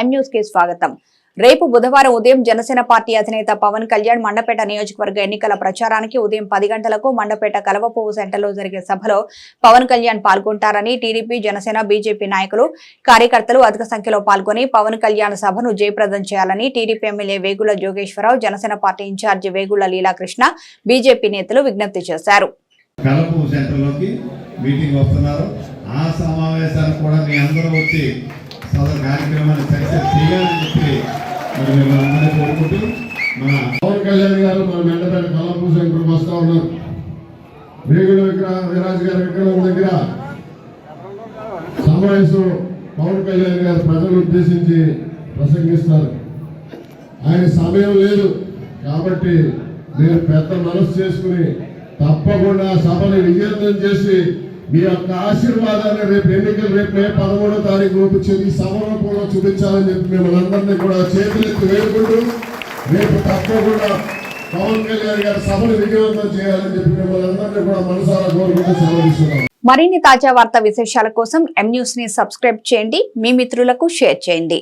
ఎం న్యూస్కి స్వాగతం. రేపు బుధవారం ఉదయం జనసేన పార్టీ అధినేత పవన్ కళ్యాణ్ మండపేట నియోజకవర్గ ఎన్నికల ప్రచారానికి ఉదయం పది గంటలకు మండపేట కలవపువ్వు సెంటర్లో జరిగే సభలో పవన్ కళ్యాణ్ పాల్గొంటారని టీడీపీ జనసేన బీజేపీ నాయకులు కార్యకర్తలు అధిక సంఖ్యలో పాల్గొని పవన్ కళ్యాణ్ సభను జయప్రదం చేయాలని TDP MLA Vegula Jogeswararao Janasena party incharge Vegula Leelakrishna BJP నేతలు విజ్ఞప్తి చేశారు. సెంటర్లోకి మీటింగ్ వస్తున్నారు. ఆ సమావేశానికి కూడా మీ అందరూ వచ్చి సదరు కార్యక్రమాన్ని సక్సెస్ చేయాలని చెప్పి మరి మేము అందరినీ కోరుకుంటూ మన పవన్ కళ్యాణ్ గారు మన మెండపేట కలపూ సెంటర్కి వస్తూ ఉన్నారు. వేగుల విగ్రహ విరాజ్ గారి విగ్రహం దగ్గర సమావేశం పవన్ కళ్యాణ్ గారు ప్రజలు ఉద్దేశించి ప్రసంగిస్తారు. ఆయన సమయం లేదు కాబట్టి మీరు పెద్ద మనసు చేసుకుని తప్పకుండా సభని విజయవంతం చేసి మీ యొక్క ఆశీర్వాదాన్ని రేపు ఎన్నికలు రేపు మే పదమూడో తారీఖు లోపు ఈ చూపించాలని చెప్పి మిమ్మల్ని అందరినీ కూడా చేతులెత్తి వేడుకుంటూ రేపు తప్పకుండా పవన్ కళ్యాణ్ గారి సభను విజయవంతం చేయాలని చెప్పి మిమ్మల్ని అందరినీ కూడా మనసారా కోరుకుంటూ సెలవుస్తున్నాం మరిన్ని తాజా వార్తా విశేషాల కోసం ఎం న్యూస్ని సబ్స్క్రైబ్ చేయండి. మీ మిత్రులకు షేర్ చేయండి.